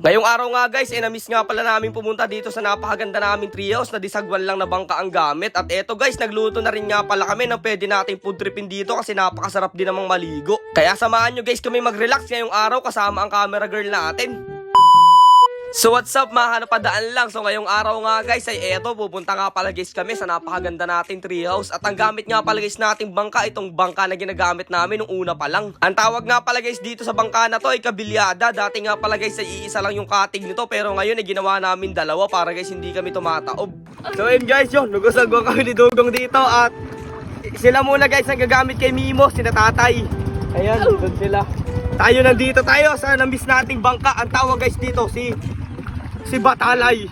Ngayong araw nga guys, eh na-miss nga pala namin pumunta dito sa napakaganda naming treehouse na disagwan lang na bangka ang gamit. At eto guys, nagluto na rin nga pala kami na pwede nating food tripin dito kasi napakasarap din namang maligo. Kaya samahan nyo guys kami mag-relax ngayong araw kasama ang camera girl natin. So what's up mga kanapadaan lang? So ngayong araw nga guys ay eto Pupunta nga pala guys kami sa napakaganda nating treehouse. At ang gamit nga pala guys nating bangka Itong bangka na ginagamit namin nung una pa lang. Ang tawag nga pala guys dito sa bangka na to ay kabilyada. Dati nga pala guys ay iisa lang yung cutting nito Pero ngayon ay ginawa namin dalawa Para guys hindi kami tumataob. So yun guys yun Nagusagwa kami ni Dugong dito At sila muna guys ang gagamit kay Mimo Sina tatay. Ayan doon sila. Tayo nandito tayo sa namiss nating bangka. Ang tawag guys dito si si Batalay.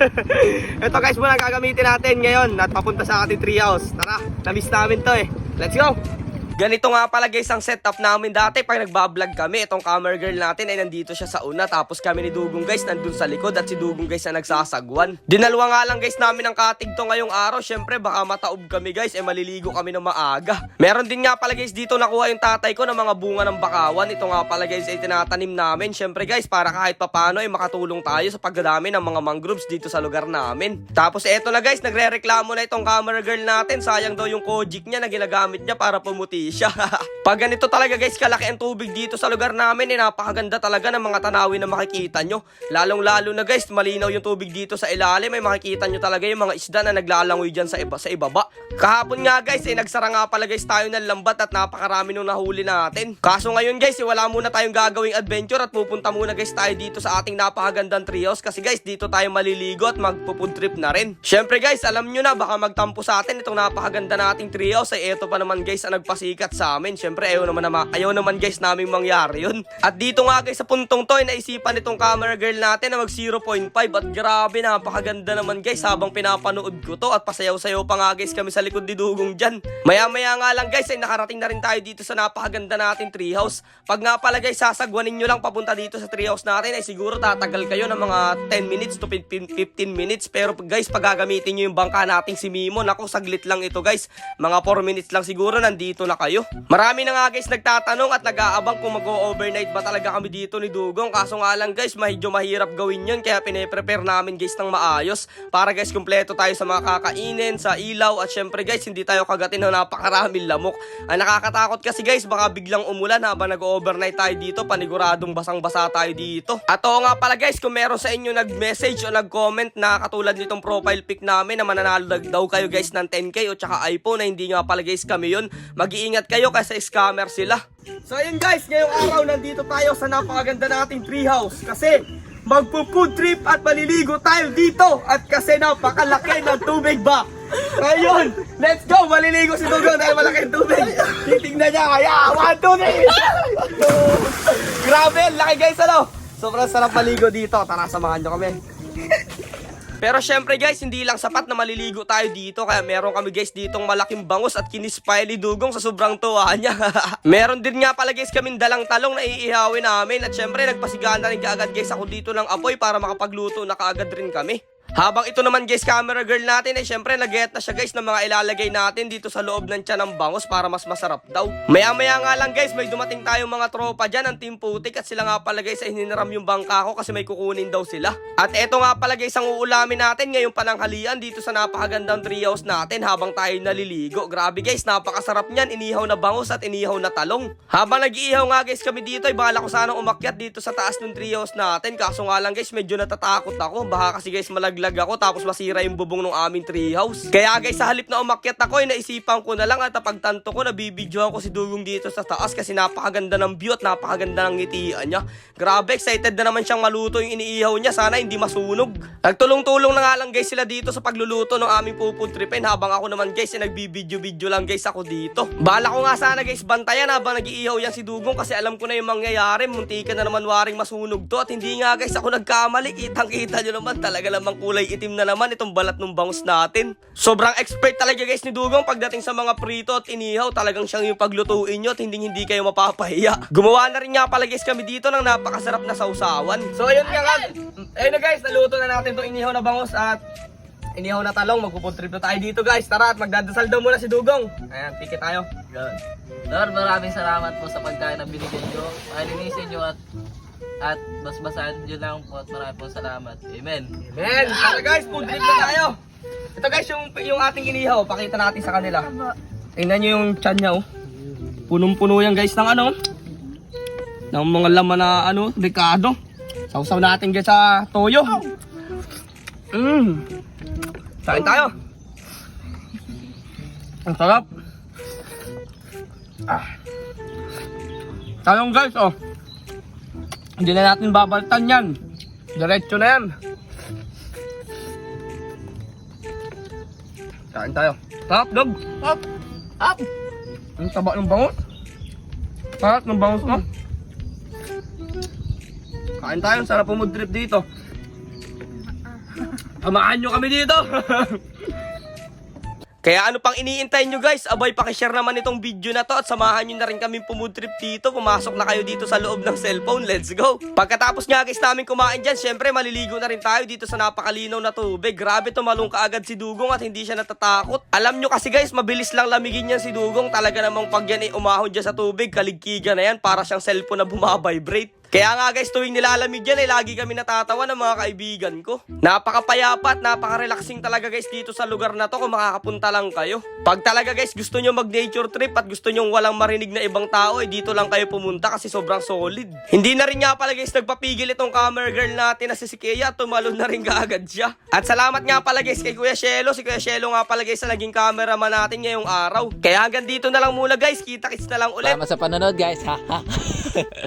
Ito guys muna gagamitin natin ngayon at papunta sa ating treehouse. Tara, na-miss namin to eh. Let's go! Ganito nga pala guys ang setup namin dati pag nagbablog kami. Itong camera girl natin ay nandito siya sa una. Tapos kami ni Dugong guys nandun sa likod at si Dugong guys na nagsasagwan. Dinalwa nga lang guys namin ang katig to ngayong araw. Syempre baka mataob kami guys. Eh maliligo kami ng maaga. Meron din nga pala guys dito nakuha yung tatay ko ng mga bunga ng bakawan. Ito nga pala guys ay tinatanim namin. Syempre guys para kahit papano ay makatulong tayo sa pagdadami ng mga mangroves dito sa lugar namin. Tapos eto na guys nagre-reklamo na itong camera girl natin. Sayang daw yung kojic niya na ginagamit niya para pumuti siya. Pag ganito talaga guys, kalaki ang tubig dito sa lugar namin, eh, napakaganda talaga ng mga tanawin na makikita nyo. Lalong lalo na guys, malinaw yung tubig dito sa ilalim, may makikita nyo talaga yung mga isda na naglalangoy dyan sa, iba, sa ibaba. Kahapon nga guys, eh, nagsara nga pala guys tayo ng lambat at napakarami nung nahuli natin. Kaso ngayon guys, eh, wala muna tayong gagawing adventure at pupunta muna guys tayo dito sa ating napakagandang treehouse kasi guys, dito tayo maliligo at magpupud trip na rin. Syempre guys, alam nyo na, baka magtampo sa atin itong napakaganda nating treehouse ay eto pa naman guys ang nagpasikat sa amin. Syempre, ayaw naman, naman, ayaw naman guys namin mangyari yun. At dito nga guys sa puntong to, naisipan itong camera girl natin na mag 0.5 at grabe, napakaganda naman guys habang pinapanood ko to at pasayaw-sayaw pa nga guys kami sa likod ni Dugong dyan. Maya-maya nga lang guys ay nakarating na rin tayo dito sa napakaganda nating treehouse. Pag nga pala guys sasagwanin nyo lang papunta dito sa treehouse natin ay siguro tatagal kayo ng mga 10 minutes to 15 minutes. Pero guys pag gagamitin nyo yung bangka nating si Mimo, naku saglit lang ito guys. Mga 4 minutes lang siguro nandito na kayo. Marami na nga guys nagtatanong at nag-aabang kung mag-overnight ba talaga kami dito ni Dugong. Kaso nga lang guys, medyo mahirap gawin yun. Kaya pine-prepare namin guys ng maayos. Para guys, kumpleto tayo sa mga kakainin, sa ilaw. At syempre guys, hindi tayo kagatin ng napakaraming lamok. Ang nakakatakot kasi guys, baka biglang umulan habang nag-overnight tayo dito. Paniguradong basang-basa tayo dito. At oo nga pala guys, kung meron sa inyo nag-message o nag-comment na katulad nitong profile pic namin na mananalo daw kayo guys ng 10k o tsaka iPhone na hindi nga pala guys kami yun. Mag-iingat kayo kasi scammer sila. So ayun guys, ngayong araw nandito tayo sa napakaganda nating treehouse kasi magpo-food trip at maliligo tayo dito at kasi napakalaki ng tubig ba. Ayun, let's go! Maliligo si Dugong dahil malaki ang tubig. Titignan niya, kaya one, two, three! Grabe, laki guys, ano? Sobrang sarap maligo dito. Tara, samahan niyo kami. Pero syempre guys, hindi lang sapat na maliligo tayo dito kaya meron kami guys ditong malaking bangus at kinispily dugong sa sobrang tuwa niya. meron din nga pala guys kaming dalang talong na iihawin namin at syempre nagpasigana rin kaagad guys ako dito ng apoy para makapagluto na kaagad rin kami. Habang ito naman guys, camera girl natin eh syempre nag-get na siya guys ng mga ilalagay natin dito sa loob ng tiyan ng bangus para mas masarap daw. Maya maya nga lang guys, may dumating tayong mga tropa dyan ng Team Putik at sila nga pala guys ay hiniram yung bangka ko kasi may kukunin daw sila. At eto nga pala guys ang uulamin natin ngayong pananghalian dito sa napakagandang treehouse natin habang tayo naliligo. Grabe guys, napakasarap niyan, inihaw na bangus at inihaw na talong. Habang nag-iihaw nga guys kami dito ay bala ko sanang umakyat dito sa taas ng treehouse natin kaso nga lang guys medyo natatakot ako baka kasi guys malaglag ako tapos masira yung bubong ng aming treehouse. Kaya guys sa halip na umakyat ako ay naisipan ko na lang at pagtanto ko nabibidyohan ko si Dugong dito sa taas kasi napakaganda ng view at napakaganda ng ngitian niya. Grabe excited na naman siyang maluto yung iniihaw niya sana hindi masunog. Nagtulong-tulong na nga lang guys sila dito sa pagluluto ng aming pupud tripin habang ako naman guys ay nagbibidyo-video lang guys ako dito. Bala ko nga sana guys bantayan habang nag-iihaw yan si Dugong kasi alam ko na yung mangyayari muntikan na naman waring masunog to at hindi nga guys ako nagkamali kitang kita nyo naman talaga namang kulay itim na naman itong balat ng bangus natin. Sobrang expert talaga guys ni Dugong pagdating sa mga prito at inihaw talagang siyang yung paglutuin nyo at hindi hindi kayo mapapahiya. Gumawa na rin nga pala guys kami dito ng napakasarap na sausawan. So ayun nga nga. Ayun na guys, naluto na natin itong inihaw na bangus at inihaw na talong. Magpupuntrip na tayo dito guys. Tara at magdadasal daw muna si Dugong. Ayan, ticket tayo. Lord, maraming salamat po sa pagkain na binigyan nyo. Palinisin nyo at At basbasan nyo lang po at maraming po salamat. Amen. Amen. Tara guys, food trip na tayo. Ito guys, yung, yung ating inihaw. Pakita natin sa kanila. Tingnan nyo yung chan niya oh. Punong-puno yan guys ng ano. Ng mga laman na ano, Ricardo. Sausaw natin guys sa toyo. Mmm. Kain tayo. Ang sarap. Ah. Tayong guys oh. Hindi na natin babaltan yan. Diretso na yan. Kain tayo. Sarap, dog. Sarap. Sarap. Ang taba ng bangus. Sarap ng bangus mo. Kain tayo. Sarap pumudrip dito. Samahan nyo kami dito. Kaya ano pang iniintay nyo guys? Abay, pakishare naman itong video na to at samahan nyo na rin kami pumudrip dito. Pumasok na kayo dito sa loob ng cellphone. Let's go! Pagkatapos nga guys namin kumain dyan, syempre maliligo na rin tayo dito sa napakalinaw na tubig. Grabe tumalong kaagad si Dugong at hindi siya natatakot. Alam nyo kasi guys, mabilis lang lamigin yan si Dugong. Talaga namang pag yan ay umahon dyan sa tubig, kaligkigan na yan para siyang cellphone na bumabibrate. Kaya nga guys, tuwing nilalamig yan, eh, lagi kami natatawa ng mga kaibigan ko. Napakapayapa at napaka-relaxing talaga guys dito sa lugar na to kung makakapunta lang kayo. Pag talaga guys gusto nyo mag-nature trip at gusto nyo walang marinig na ibang tao, eh dito lang kayo pumunta kasi sobrang solid. Hindi na rin nga pala guys nagpapigil itong camera girl natin na si Sikea, tumalon na rin kaagad siya. At salamat nga pala guys kay Kuya Shelo, si Kuya Shelo nga pala guys na naging cameraman natin ngayong araw. Kaya hanggang dito na lang muna guys, kita-kits na lang ulit. Salamat sa panonood guys. Ha.